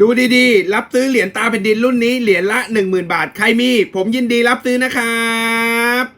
ดูดีๆ รับซื้อเหรียญตาแผ่นดินรุ่นนี้เหรียญละ 10,000 บาท ใครมี ผมยินดีรับซื้อนะครับ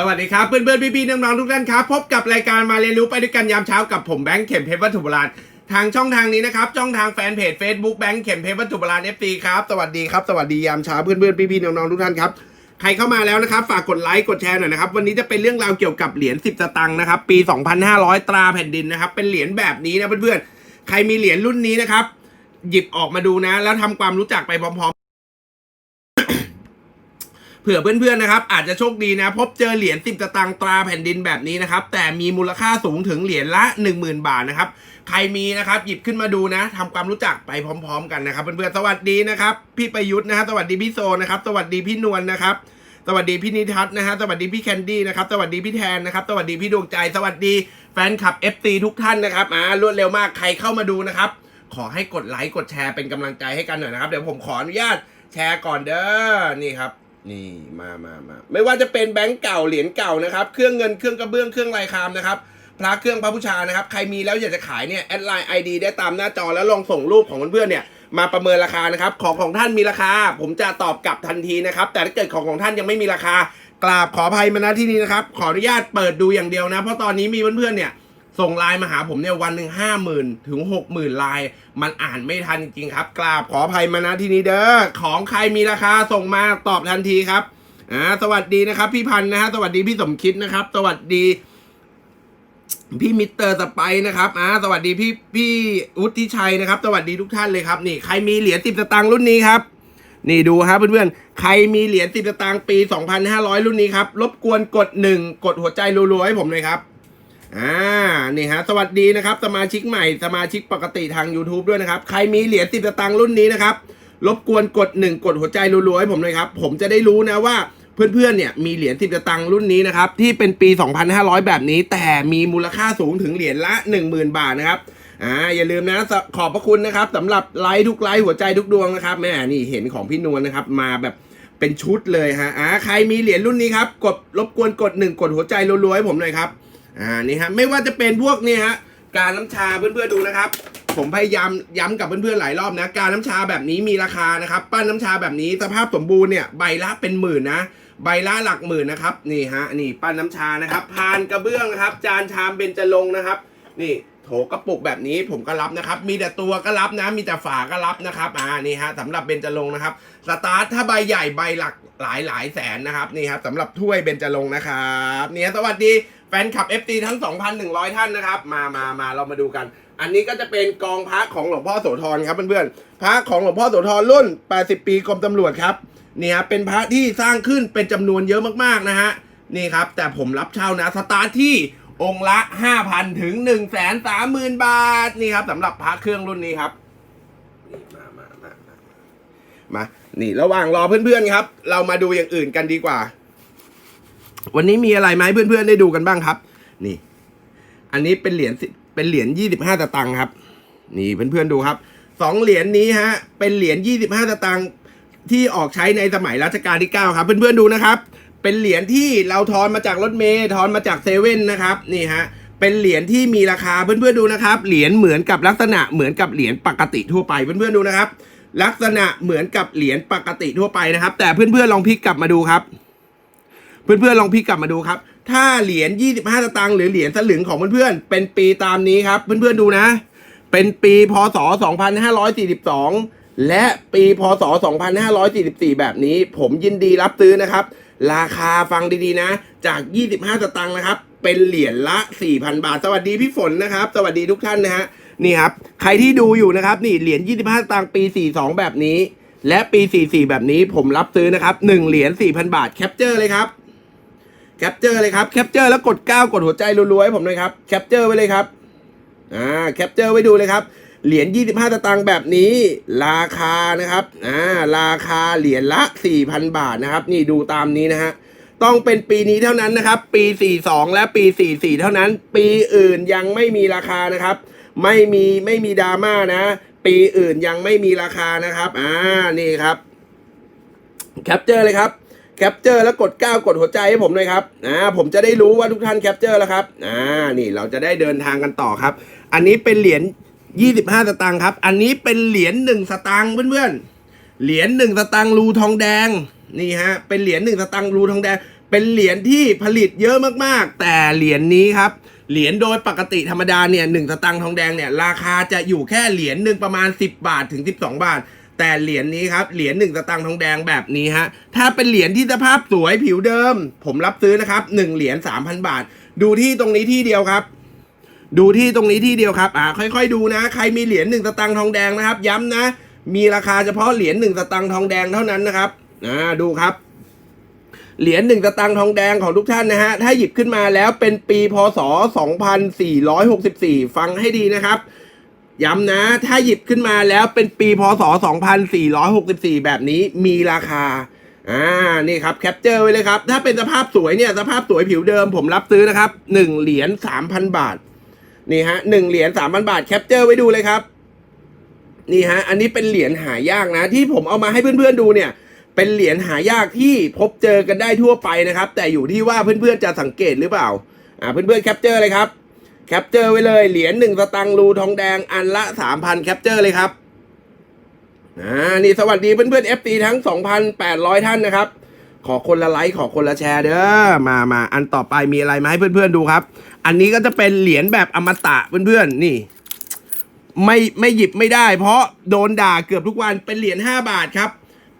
สวัสดีครับเพื่อนๆพี่ๆน้องๆทุกท่านครับ พบกับรายการมาเรียนรู้ไปด้วยกันยามเช้ากับผมแบงค์เข็มเพชรวัตถุโบราณทางช่องทางนี้นะครับช่องทางแฟนเพจ Facebook แบงค์เข็มเพชรวัตถุโบราณ FT ครับสวัสดีครับสวัสดียามเช้าเพื่อนๆพี่ๆน้องๆทุกท่านครับใครเข้ามาแล้วนะครับ ฝากกดไลค์กดแชร์หน่อยนะครับวันนี้จะเป็นเรื่องราวเกี่ยวกับเหรียญ10สตังค์นะครับปี 2500 ตราแผ่นดินนะครับเป็นเหรียญแบบนี้นะเพื่อนๆใครมีเหรียญรุ่นนี้นะครับหยิบออกมาดูนะ แล้วทำความรู้จักไปพร้อม เผื่อเพื่อนๆนะครับอาจจะโชคดีนะพบเจอเหรียญสิบสตางตราแผ่นดินแบบนี้นะครับแต่มีมูลค่าสูงถึงเหรียญละ 10,000 บาทนะครับใครมีนะครับหยิบขึ้นมาดูนะทำความรู้จักไปพร้อม ๆ กันนะครับเพื่อนๆสวัสดีนะครับ พี่ประยุทธ์นะฮะสวัสดีพี่โซนะครับสวัสดีพี่นวลนะครับสวัสดีพี่นิทัศนะฮะสวัสดีพี่แคนดี้นะครับสวัสดีพี่แทนนะครับสวัสดีพี่ดวงใจ สวัสดีแฟนคลับ FC ทุกท่านนะครับอ่ารวดเร็วมากใครเข้ามาดูนะครับ ขอให้กดไลค์กดแชร์เป็นกำลังใจให้กันหน่อยนะครับ เดี๋ยวผมขออนุญาตแชร์ก่อนเด้อนี่ครับ นี่มามามาไม่ว่าจะเป็นแบงก์เก่าเหรียญเก่านะครับ เครื่องเงินเครื่องกระเบื้องเครื่องลายคามนะครับพระเครื่องพระบูชานะครับ ใครมีแล้วอยากจะขายเนี่ยแอดไลน์ไอดีได้ตามหน้าจอแล้วลองส่งรูปของเพื่อนๆเนี่ยมาประเมินราคานะครับ ของของท่านมีราคา ผมจะตอบกลับทันทีนะครับ แต่ถ้าเกิดของของท่านยังไม่มีราคา กราบขออภัยมาณที่นี้นะครับ ขออนุญาตเปิดดูอย่างเดียวนะ เพราะตอนนี้มีเพื่อนๆเนี่ย ส่งไลน์มาหาผมเนี่ยวันหนึ่งห้าหมื่นถึงหกหมื่นไลน์มันอ่านไม่ทันจริงครับ กราบขออภัยมาณที่นี้เด้อของใครมีราคาส่งมาตอบทันทีครับอ่าสวัสดีนะครับ พี่พันธ์นะฮะสวัสดีพี่สมคิดนะครับ สวัสดี พี่มิสเตอร์สไปร์นะครับอ่าสวัสดีพี่พี่อุทิชัยนะครับ สวัสดีทุกท่านเลยครับ นี่ใครมีเหรียญสิบสตางค์รุ่นนี้ครับนี่ดูครับเพื่อนๆ ใครมีเหรียญสิบสตางปี 2500 รุ่นนี้ครับ รบกวนกดหนึ่งกดหัวใจรัวๆให้ผมเลยครับ อ่านี่ฮะสวัสดีนะครับ สมาชิกใหม่สมาชิกปกติทาง YouTube ด้วยนะครับ ใครมีเหรียญสิบสตางค์รุ่นนี้นะครับ รบกวนกดหนึ่งกดหัวใจรัวๆให้ผมเลยครับ ผมจะได้รู้นะว่าเพื่อนๆเนี่ยมีเหรียญสิบสตางค์รุ่นนี้นะครับ ที่เป็นปี 2500 แบบนี้ แต่มีมูลค่าสูงถึงเหรียญละ 10,000 บาทนะครับอ่าอย่าลืมนะขอบพระคุณนะครับสำหรับไลค์ทุกไลค์หัวใจทุกดวงนะครับแม่นี่เห็นของพี่นวลนะครับมาแบบเป็นชุดเลยฮะอ่าใครมีเหรียญรุ่นนี้ครับกดรบกวนกดหนึ่งกดหัวใจรัวๆให้ผมหน่อยครับ อ่านี่ฮะไม่ว่าจะเป็นพวกนี่ฮะการน้ำชาเพื่อนๆดูนะครับ ผมพยายามย้ำกับเพื่อนๆหลายรอบนะ การน้ำชาแบบนี้มีราคานะครับ ปั้นน้ำชาแบบนี้สภาพสมบูรณ์เนี่ยใบละเป็นหมื่นนะใบละหลักหมื่นนะครับนี่ฮะนี่ปั้นน้ำชานะครับพานกระเบื้องนะครับ จานชามเบญจรงค์นะครับ นี่ โถกระปุกแบบนี้ผมก็รับนะครับ มีแต่ตัวก็รับนะ มีแต่ฝาก็รับนะครับอ่านี่ฮะสำหรับเบญจรงนะครับ สตาร์ทถ้าใบใหญ่ใบหลักหลายหลายแสนนะครับนี่ครับสำหรับถ้วยเบญจรงนะครับนี่ฮะสวัสดีแฟนคลับ FT ทั้ง 2,100 ท่านนะครับ มามามาเรามาดูกัน อันนี้ก็จะเป็นกองพระของหลวงพ่อโสธรครับเพื่อนๆพระของหลวงพ่อโสธรรุ่น 80 ปีกรมตำรวจครับเนี่ครับเป็นพระที่สร้างขึ้นเป็นจำนวนเยอะมากๆนะฮะนี่ครับแต่ผมรับเช่านะสตาร์ทที่ องค์ละ 5,000 ถึง 1 3 0 0 0 0 บาท นี่ครับสำหรับพระเครื่องรุ่นนี้ครับ มามามามามานี่ระหว่างรอเพื่อนๆครับ เรามาดูอย่างอื่นกันดีกว่า วันนี้มีอะไรไหมเพื่อนๆได้ดูกันบ้างครับ นี่ อันนี้เป็นเหรียญเป็นเหรียญยี่สิบห้าตะตังครับ นี่เพื่อนๆดูครับสองเหรียญนี้ฮะ เป็นเหรียญยี่สิบห้าตะตังที่ออกใช้ในสมัยรัชกาลที่เก้าครับ เพื่อนๆดูนะครับ เป็นเหรียญที่เราทอนมาจากรถเมล์ทอนมาจากเซเว่นนะครับนี่ฮะเป็นเหรียญที่มีราคาเพื่อนๆดูนะครับ เหรียญเหมือนกับลักษณะเหมือนกับเหรียญปกติทั่วไปเพื่อนๆดูนะครับ ลักษณะเหมือนกับเหรียญปกติทั่วไปนะครับ แต่เพื่อนๆลองพลิกกลับมาดูครับ เพื่อนๆลองพลิกกลับมาดูครับ ถ้าเหรียญ25สตางค์หรือเหรียญสลึงของเพื่อนๆเป็นปีตามนี้ครับ เพื่อนๆดูนะ เป็นปีพศ 2542 และปีพศ 2544 แบบนี้ ผมยินดีรับซื้อนะครับ ราคาฟังดีๆนะ จาก 25 สตางค์นะครับ เป็นเหรียญละ 4,000 บาท สวัสดีพี่ฝนนะครับ สวัสดีทุกท่านนะฮะนี่ครับ ใครที่ดูอยู่นะครับ นี่เหรียญ 25 สตางค์ปี 42 แบบนี้ และปี 44 แบบนี้ผมรับซื้อนะครับ 1 เหรียญ 4,000 บาทแคปเจอร์เลยครับแคปเจอร์เลยครับแคปเจอร์แล้วกด 9 กดหัวใจรัวๆให้ผมเลยครับแคปเจอร์ไว้เลยครับอ่าแคปเจอร์ไว้ดูเลยครับ เหรียญ 25สตางค์แบบนี้ ราคานะครับอ่าราคาเหรียญละ 4,000 บาทนะครับ นี่ดูตามนี้นะฮะต้องเป็นปีนี้เท่านั้นนะครับ ปี 42 และปี 44 เท่านั้น ปีอื่นยังไม่มีราคานะครับ ไม่มีไม่มีดราม่านะ ปีอื่นยังไม่มีราคานะครับอ่านี่ครับแคปเจอร์เลยครับแคปเจอร์แล้วกด 9 กดหัวใจให้ผมเลยครับอ่าผมจะได้รู้ว่าทุกท่านแคปเจอร์แล้วครับอ่านี่เราจะได้เดินทางกันต่อครับ อันนี้เป็นเหรียญ 25 สตางค์ครับ อันนี้เป็นเหรียญ1สตางค์เพื่อนๆ เหรียญ1สตางค์รูทองแดงนี่ฮะ เป็นเหรียญ1สตางค์รูทองแดง เป็นเหรียญที่ผลิตเยอะมากๆ แต่เหรียญนี้ครับ เหรียญโดยปกติธรรมดาเนี่ยหสตางค์ทองแดงเนี่ยราคาจะอยู่แค่เหรียญหนึ่งประมาณ 10 บาทถึง 12 บาทแต่เหรียญนี้ครับ เหรียญหนึ่งสตางค์ทองแดงแบบนี้ฮะ ถ้าเป็นเหรียญที่สภาพสวยผิวเดิม ผมรับซื้อนะครับ1เหรียญ3,000บาท ดูที่ตรงนี้ที่เดียวครับ ดูที่ตรงนี้ที่เดียวครับ อ่า ค่อยๆดูนะ ใครมีเหรียญหนึ่งสตางค์ทองแดงนะครับ ย้ำนะ มีราคาเฉพาะเหรียญหนึ่งสตางค์ทองแดงเท่านั้นนะครับ อ่า ดูครับ เหรียญหนึ่งสตางค์ทองแดงของทุกท่านนะฮะ ถ้าหยิบขึ้นมาแล้วเป็นปีพศ 2464 ฟังให้ดีนะครับ ย้ำนะ ถ้าหยิบขึ้นมาแล้วเป็นปีพศ 2464 แบบนี้มีราคาอ่า นี่ครับแคปเจอร์ไว้เลยครับ ถ้าเป็นสภาพสวยเนี่ย สภาพสวยผิวเดิมผมรับซื้อนะครับ 1 เหรียญ3,000 บาท นี่ฮะหนึ่งเหรียญ3,000บาทแคปเจอร์ไว้ดูเลยครับ นี่ฮะ อันนี้เป็นเหรียญหายากนะ ที่ผมเอามาให้เพื่อนๆดูเนี่ย เป็นเหรียญหายากที่พบเจอกันได้ทั่วไปนะครับ แต่อยู่ที่ว่าเพื่อนๆจะสังเกตหรือเปล่า อ่า เพื่อนๆแคปเจอร์เลยครับแคปเจอร์ไว้เลยเหรียญหนึ่งสตังรูทองแดงอันละสามพันแคปเจอร์เลยครับอ่านี่สวัสดีเพื่อนๆ FT ทั้ง 2,800 ท่านนะครับ ขอคนละไลค์ขอคนละแชร์เด้อมามาอันต่อไปมีอะไรมาให้เพื่อนๆดูครับ อันนี้ก็จะเป็นเหรียญแบบอมตะเพื่อนๆนี่ ไม่ไม่หยิบไม่ได้ เพราะโดนด่าเกือบทุกวันเป็นเหรียญ5บาทครับ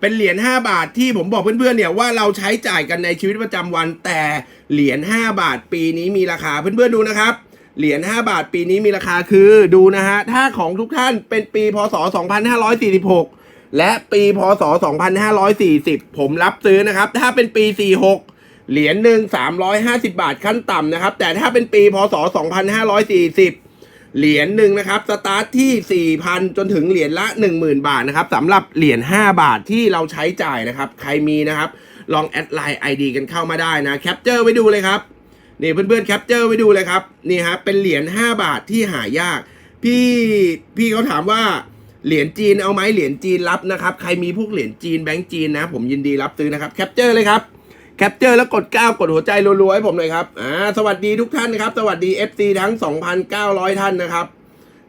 เป็นเหรียญ5บาทที่ผมบอกเพื่อนๆเนี่ยว่าเราใช้จ่ายกันในชีวิตประจำวัน แต่เหรียญ5บาทปีนี้มีราคาเพื่อนๆดูนะครับเหรียญ 5 บาทปีนี้มีราคาคือดูนะฮะ ถ้าของทุกท่านเป็นปี พศ 2546 และปีพศ 2540 ผมรับซื้อนะครับ ถ้าเป็นปี 46 เหรียญหนึ่ง350 บาทขั้นต่ำนะครับ แต่ถ้าเป็นปีพศ 2540 เหรียญหนึ่งนะครับสตาร์ทที่ 4,000 จนถึงเหรียญละ 10,000 บาทนะครับสำหรับเหรียญ5บาทที่เราใช้จ่ายนะครับ ใครมีนะครับ ลองแอดไลน์ ID กันเข้ามาได้นะแคปเจอร์ไว้ดูเลยครับนี่เพื่อนๆแคปเจอร์ไว้ดูเลยครับนี่ฮะเป็นเหรียญ5บาทที่หายาก พี่พี่เขาถามว่า เหรียญจีนเอาไหมเหรียญจีนรับนะครับ ใครมีพวกเหรียญจีนแบงก์จีนนะ ผมยินดีรับซื้อนะครับแคปเจอร์เลยครับแคปเจอร์แล้วกด 9 กดหัวใจรัวๆให้ผมเลยครับอ่าสวัสดีทุกท่านนะครับ สวัสดี FC ทั้ง 2,900 ท่านนะครับ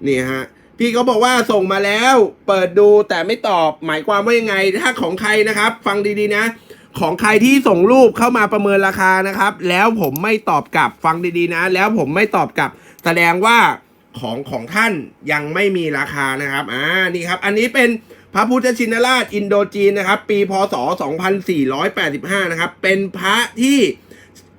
นี่ฮะพี่เขาบอกว่าส่งมาแล้วเปิดดูแต่ไม่ตอบ หมายความว่ายังไง ถ้าของใครนะครับ ฟังดีๆนะ ของใครที่ส่งรูปเข้ามาประเมินราคานะครับ แล้วผมไม่ตอบกลับฟังดีๆนะ แล้วผมไม่ตอบกลับ แสดงว่า ของของท่านยังไม่มีราคานะครับ อ่า นี่ครับ อันนี้เป็นพระพุทธชินราชอินโดจีนนะครับ ปีพศ 2485 นะครับ เป็นพระที่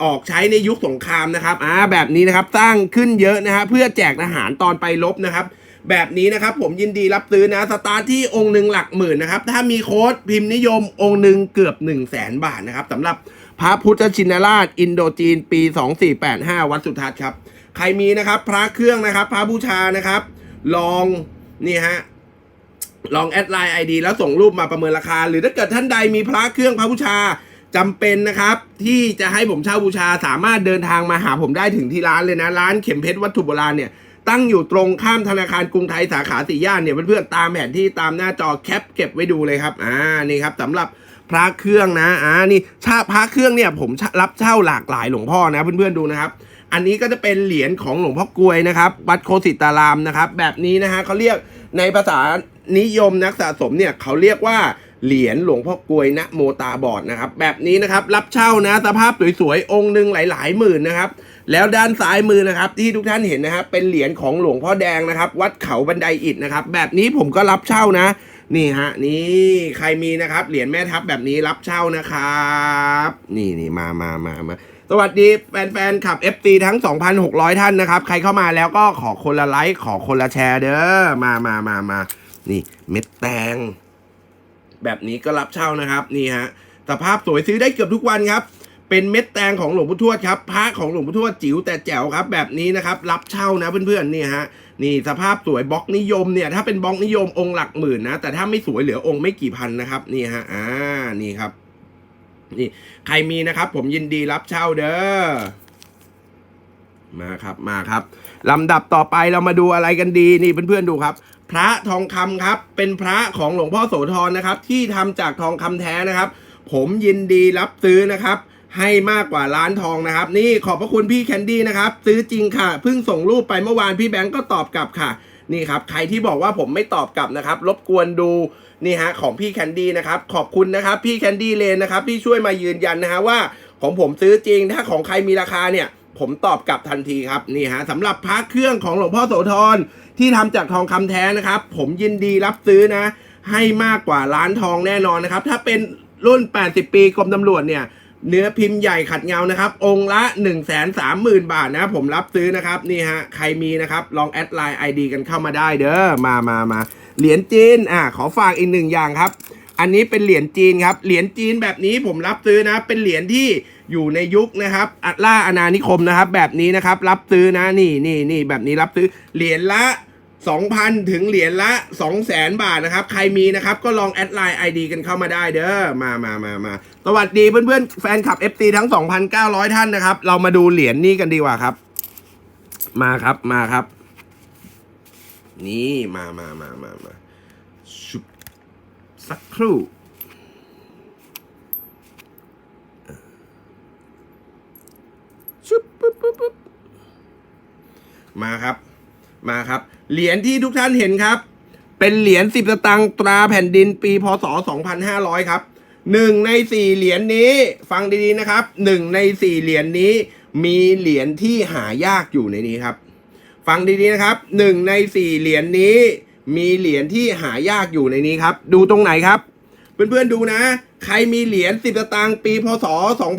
ออกใช้ในยุคสงครามนะครับ อ่า แบบนี้นะครับ สร้างขึ้นเยอะนะฮะ เพื่อแจกทหารตอนไปรบนะครับ แบบนี้นะครับ ผมยินดีรับซื้อนะ สตาร์ทที่องค์หนึ่งหลักหมื่นนะครับ ถ้ามีโค้ดพิมพ์นิยมองค์หนึ่งเกือบ 1 0 0 0 0แสนบาทนะครับสำหรับพระพุทธชินราชอินโดจีน ปี 2485 วัดสุทัศน์ครับ ใครมีนะครับพระเครื่องนะครับ พระบูชานะครับ ลองนี่ฮะลองแอดไลน์ไอดีแล้วส่งรูปมาประเมินราคา หรือถ้าเกิดท่านใดมีพระเครื่องพระบูชาจำเป็นนะครับ ที่จะให้ผมเช่าบูชาสามารถเดินทางมาหาผมได้ถึงที่ร้านเลยนะ ร้านเข็มเพชรวัตถุโบราณเนี่ยตั้งอยู่ตรงข้ามธนาคารกรุงไทยสาขาสี่ย่านเนี่ยเพื่อนๆตามแผนที่ตามหน้าจอแคปเก็บไว้ดูเลยครับอ่านี่ครับสำหรับพระเครื่องนะอ่านี่ชาพระเครื่องเนี่ยผมรับเช่าหลากหลายหลวงพ่อนะเพื่อนๆดูนะครับ อันนี้ก็จะเป็นเหรียญของหลวงพ่อกลวยนะครับวัดโคสิตารามนะครับ แบบนี้นะฮะเขาเรียกในภาษานิยมนักสะสมเนี่ยเขาเรียกว่าเหรียญหลวงพ่อกลวยนะโมตาบอดนะครับ แบบนี้นะครับรับเช่านะสภาพสวยๆองค์หนึ่งหลายๆหมื่นนะครับ แล้วด้านซ้ายมือนะครับที่ทุกท่านเห็นนะครับเป็นเหรียญของหลวงพ่อแดงนะครับ วัดเขาบันไดอิฐนะครับ แบบนี้ผมก็รับเช่านะ นี่ฮะนี่ใครมีนะครับเหรียญแม่ทัพแบบนี้รับเช่านะครับ นี่นี่มามามามา สวัสดีแฟนๆขับ FT ทั้ง 2,600 ท่านนะครับ ใครเข้ามาแล้วก็ขอคนละไลค์ ขอคนละแชร์เด้อ มามามามานี่เม็ดแตง แบบนี้ก็รับเช่านะครับ นี่ฮะ สภาพสวยซื้อได้เกือบทุกวันครับ เป็นเม็ดแตงของหลวงพ่อทวดครับ พระของหลวงพ่อทวดจิ๋วแต่แจ๋วครับ แบบนี้นะครับ รับเช่านะเพื่อนๆ นี่ฮะ นี่สภาพสวยบล็อกนิยมเนี่ย ถ้าเป็นบล็อกนิยมองค์หลักหมื่นนะ แต่ถ้าไม่สวยเหลือองค์ไม่กี่พันนะครับ นี่ฮะ อ่า นี่ครับ นี่ใครมีนะครับ ผมยินดีรับเช่าเด้อมาครับมาครับลำดับต่อไปเรามาดูอะไรกันดีนี่เพื่อนๆดูครับ พระทองคำครับ เป็นพระของหลวงพ่อโสธรนะครับ ที่ทำจากทองคำแท้นะครับ ผมยินดีรับซื้อนะครับ ให้มากกว่าล้านทองนะครับ นี่ขอบพระคุณพี่แคนดี้นะครับ ซื้อจริงค่ะเพิ่งส่งรูปไปเมื่อวานพี่แบงก์ก็ตอบกลับค่ะ นี่ครับใครที่บอกว่าผมไม่ตอบกลับนะครับ รบกวนดูนี่ฮะของพี่แคนดี้นะครับขอบคุณนะครับพี่แคนดี้เลนนะครับที่ช่วยมายืนยันนะฮะว่าของผมซื้อจริงถ้าของใครมีราคาเนี่ยผมตอบกลับทันทีครับนี่ฮะสำหรับพระเครื่องของหลวงพ่อโสธรที่ทำจากทองคำแท้นะครับ ผมยินดีรับซื้อนะ ให้มากกว่าล้านทองแน่นอนนะครับ ถ้าเป็นรุ่น 80 ปีกรมตำรวจเนี่ย เนื้อพิมพ์ใหญ่ขัดเงานะครับ องค์ละ 1 3 0 0 0 0 บาทนะผมรับซื้อนะครับ นี่ฮะ ใครมีนะครับ ลองแอดไลน์ ID กันเข้ามาได้เด้อมามามาเหรียญจีนอะขอฝากอีกหนึ่งอย่างครับ อันนี้เป็นเหรียญจีนครับ เหรียญจีนแบบนี้ผมรับซื้อนะ เป็นเหรียญที่อยู่ในยุคนะครับอัล่าอาณานิคมนะครับ แบบนี้นะครับ รับซื้อนะนี่นี่นี่แบบนี้รับซื้อเหรียญละ 2,000 ถึงเหรียญละ 200,000 บาทนะครับ ใครมีนะครับ ก็ลองแอดไลน์ ID กันเข้ามาได้เด้อ มามามามาสวัสดีเพื่อนๆ แฟนคลับ FC ทั้ง 2,900 ท่านนะครับ เรามาดูเหรียญนี้กันดีกว่าครับ มาครับมาครับ นี่มามามามามาชุบสักครู่ ชุบปุ๊บปุ๊บปุ๊บมาครับ มาครับ เหรียญที่ทุกท่านเห็นครับ เป็นเหรียญสิบสตางค์ตราแผ่นดินปีพศ 2500 ครับหนึ่งในสี่เหรียญนี้ฟังดีๆนะครับหนึ่งในสี่เหรียญนี้มีเหรียญที่หายากอยู่ในนี้ครับ ฟังดีๆนะครับหนึ่งในสี่เหรียญนี้ มีเหรียญที่หายากอยู่ในนี้ครับ ดูตรงไหนครับ เพื่อนๆดูนะ ใครมีเหรียญสิบตางค์ปีพศ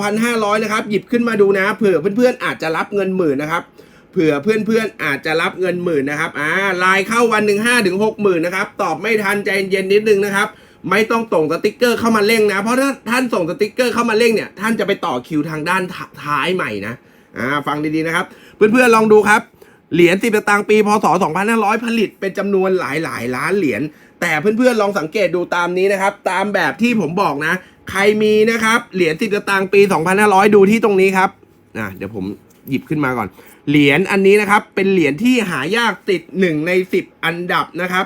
2500 นะครับ หยิบขึ้นมาดูนะ เผื่อเพื่อนๆอาจจะรับเงินหมื่นนะครับ เผื่อเพื่อนๆอาจจะรับเงินหมื่นนะครับอ่าลน์เข้าวันหนึ่งห้าถึงหกหมื่นนะครับ ตอบไม่ทันใจเย็นๆนิดนึงนะครับ ไม่ต้องส่งสติกเกอร์เข้ามาเร่งนะ เพราะถ้าท่านส่งสติกเกอร์เข้ามาเร่งเนี่ย ท่านจะไปต่อคิวทางด้านท้ายใหม่นะอ่าฟังดีๆนะครับ เพื่อนๆลองดูครับเหรียญสิบสตางปีพศ 2500 ผลิตเป็นจำนวนหลายหลายๆล้านเหรียญแต่เพื่อนๆลองสังเกตดูตามนี้นะครับ ตามแบบที่ผมบอกนะ ใครมีนะครับเหรียญสิบสตางปี 2500 ดูที่ตรงนี้ครับอะเดี๋ยวผมหยิบขึ้นมาก่อน เหรียญอันนี้นะครับเป็นเหรียญที่หายากติด 1 ใน 10 อันดับนะครับ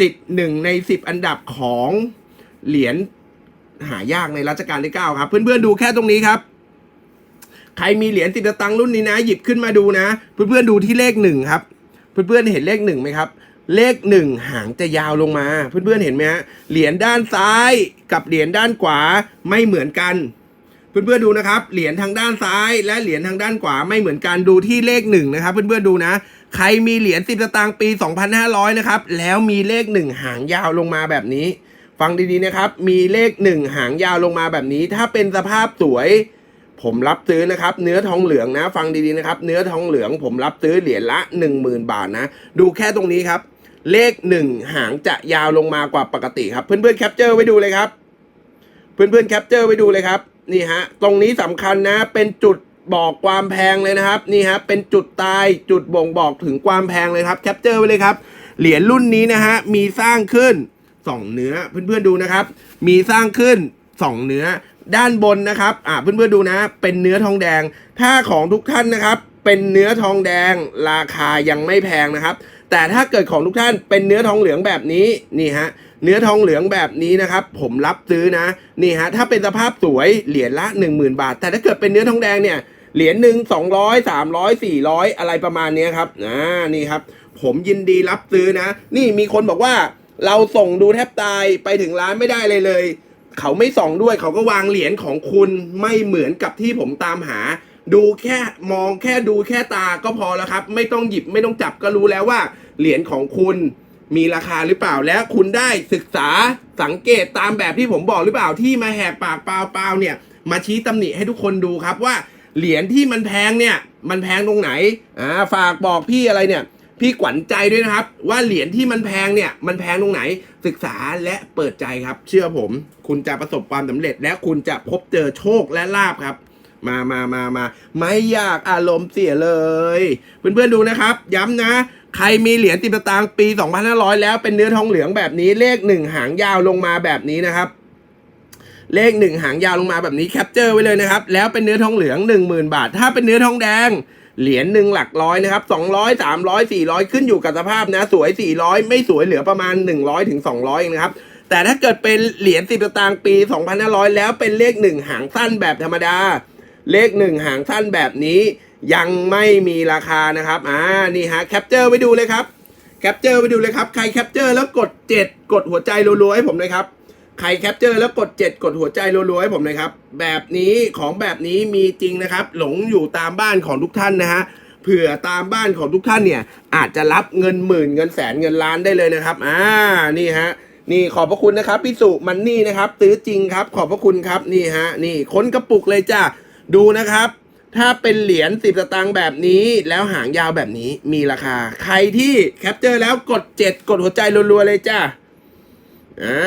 ติด 1 ใน 10 อันดับของเหรียญหายากในรัชกาลที่ 9 ครับ เพื่อนๆดูแค่ตรงนี้ครับ ใครมีเหรียญสิบสตังรุ่นนี้นะ หยิบขึ้นมาดูนะ เพื่อนๆดูที่เลขหนึ่งครับ เพื่อนๆเห็นเลขหนึ่งไหมครับ เลขหนึ่งหางจะยาวลงมา เพื่อนๆเห็นไหมฮะเหรียญด้านซ้ายกับเหรียญด้านขวาไม่เหมือนกัน เพื่อนๆดูนะครับ เหรียญทางด้านซ้าย และเหรียญทางด้านขวาไม่เหมือนกันดูที่เลขหนึ่งนะครับ เพื่อนๆดูนะ ใครมีเหรียญสิบสตางค์ปี 2500 นะครับ แล้วมีเลขหนึ่งหางยาวลงมาแบบนี้ ฟังดีๆนะครับ มีเลขหนึ่งหางยาวลงมาแบบนี้ ถ้าเป็นสภาพสวย ผมรับซื้อนะครับ เนื้อทองเหลืองนะ ฟังดีๆนะครับ เนื้อทองเหลืองผมรับซื้อเหรียญละ 10,000 บาทนะ ดูแค่ตรงนี้ครับ เลขหนึ่งหางจะยาวลงมากว่าปกติครับ เพื่อนๆแคปเจอร์ไว้ดูเลยครับ เพื่อนๆแคปเจอร์ไว้ดูเลยครับ นี่ฮะตรงนี้สำคัญนะ เป็นจุดบอกความแพงเลยนะครับ นี่ฮะเป็นจุดตายจุดบ่งบอกถึงความแพงเลยครับแคปเจอร์ไว้เลยครับ เหรียญรุ่นนี้นะฮะมีสร้างขึ้นสองเนื้อเพื่อนๆดูนะครับ มีสร้างขึ้นสองเนื้อด้านบนนะครับ อ่าเพื่อนๆดูนะ เป็นเนื้อทองแดง ถ้าของทุกท่านนะครับ เป็นเนื้อทองแดง ราคายังไม่แพงนะครับ แต่ถ้าเกิดของทุกท่านเป็นเนื้อทองเหลืองแบบนี้ นี่ฮะ เนื้อทองเหลืองแบบนี้นะครับ ผมรับซื้อนะนี่ฮะถ้าเป็นสภาพสวยเหรียญละ 10,000 บาท แต่ถ้าเกิดเป็นเนื้อทองแดงเนี่ยเหรียญหนึ่งสองร้อยสามร้อยสี่ร้อยอะไรประมาณนี้ครับอ่านี่ครับ ผมยินดีรับซื้อนะ นี่มีคนบอกว่าเราส่งดูแทบตายไปถึงร้านไม่ได้เลยเลย เขาไม่ส่องด้วยเขาก็วางเหรียญของคุณไม่เหมือนกับที่ผมตามหา ดูแค่มองแค่ดูแค่ตาก็พอแล้วครับ ไม่ต้องหยิบไม่ต้องจับก็รู้แล้วว่า เหรียญของคุณ มีราคาหรือเปล่าและคุณได้ศึกษาสังเกตตามแบบที่ผมบอกหรือเปล่าที่มาแหกปากเปล่าๆเนี่ย มาชี้ตำหนิให้ทุกคนดูครับว่าเหรียญที่มันแพงเนี่ย มันแพงตรงไหนอ่าฝากบอกพี่อะไรเนี่ย พี่ขวัญใจด้วยนะครับ ว่าเหรียญที่มันแพงเนี่ย มันแพงตรงไหน ศึกษาและเปิดใจครับ เชื่อผม คุณจะประสบความสำเร็จ และคุณจะพบเจอโชคและลาบครับมามามามา ไม่อยากอารมณ์เสียเลย เพื่อนๆดูนะครับ ย้ำนะ ใครมีเหรียญติดตางปี 2500 แล้วเป็นเนื้อทองเหลืองแบบนี้ เลขหนึ่งหางยาวลงมาแบบนี้นะครับ เลขหนึ่งหางยาวลงมาแบบนี้แคปเจอร์ไว้เลยนะครับ แล้วเป็นเนื้อทองเหลือง 10,000 บาท ถ้าเป็นเนื้อทองแดงเหรียญหนึ่งหลักร้อยนะครับ200 300 400ขึ้นอยู่กับสภาพนะ สวย400ไม่สวยเหลือประมาณ100ถึง200เองนะครับ แต่ถ้าเกิดเป็นเหรียญสิบตางค์ปี2500แล้วเป็นเลขหนึ่งหางสั้นแบบธรรมดา เลขหนึ่งหางสั้นแบบนี้ ยังไม่มีราคานะครับอ่านี่ฮะแคปเจอร์ไว้ดูเลยครับแคปเจอร์ไว้ดูเลยครับใครแคปเจอร์แล้วกด 7 กดหัวใจรัวๆให้ผมเลยครับใครแคปเจอร์แล้วกด 7 กดหัวใจรัวๆให้ผมเลยครับ แบบนี้ของแบบนี้มีจริงนะครับ หลงอยู่ตามบ้านของทุกท่านนะฮะเผื่อตามบ้านของทุกท่านเนี่ย อาจจะรับเงินหมื่นเงินแสนเงินล้านได้เลยนะครับอ่านี่ฮะนี่ขอบพระคุณนะครับพี่สุมันนี่นะครับซื้อจริงครับ ขอบพระคุณครับนี่ฮะนี่ค้นกระปุกเลยจ้าดูนะครับ ถ้าเป็นเหรียญสิบสตางค์แบบนี้ แล้วหางยาวแบบนี้มีราคา ใครที่แคปเจอร์แล้วกด7กดหัวใจรัวๆเลยจ้าอ่า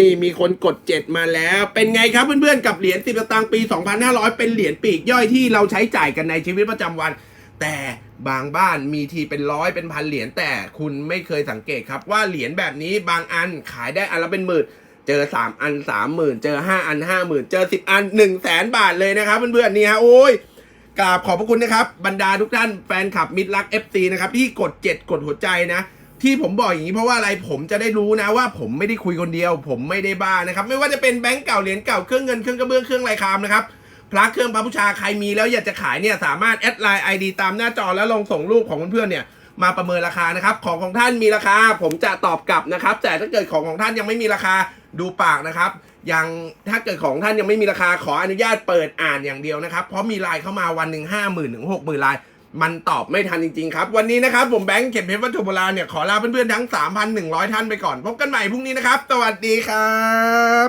นี่มีคนกด7มาแล้ว เป็นไงครับเพื่อนๆ กับเหรียญ10สตางค์ปี 2500 เป็นเหรียญปีกย่อยที่เราใช้จ่ายกันในชีวิตประจำวัน แต่บางบ้านมีทีเป็นร้อยเป็นพันเหรียญแต่คุณไม่เคยสังเกตครับว่าเหรียญแบบนี้บางอันขายได้อันละเป็นหมื่น เจอ3อัน3 0,000เจอ5อัน50,000เจอ10อัน1 0 0 0 0แสนบาทเลยนะครับเพื่อนๆนี่ฮะโอ้ยกราบขอบพระคุณนะครับบรรดาทุกท่านแฟนคลับมิตรรัก FC นะครับที่กด7กดหัวใจนะ ที่ผมบอกอย่างนี้เพราะว่าอะไรผมจะได้รู้นะว่าผมไม่ได้คุยคนเดียว ผมไม่ได้บ้านะครับไม่ว่าจะเป็นแบงก์เก่าเหรียญเก่าเครื่องเงินเครื่องกระเบื้องเครื่องลายคามนะครับพระเครื่องพระบูชาใครมีแล้วอยากจะขายเนี่ยสามารถแอดไลน์ ID ตามหน้าจอแล้วลงส่งรูปของเพื่อนๆเนี่ยมาประเมินราคานะครับ ของของท่านมีราคา ผมจะตอบกลับนะครับ แต่ถ้าเกิดของของท่านยังไม่มีราคา ดูปากนะครับยังถ้าเกิดของท่านยังไม่มีราคาขออนุญาตเปิดอ่านอย่างเดียวนะครับ เพราะมีไลน์เข้ามาวันหนึ่งห้าหมื่นถึงหกหมื่นไลน์มันตอบไม่ทันจริงๆครับ วันนี้นะครับ ผมแบงค์เข็มเพชรวัตถุโบราณเนี่ย ขอลาเพื่อนๆทั้ง 3,100 ท่านไปก่อน พบกันใหม่พรุ่งนี้นะครับ สวัสดีครับ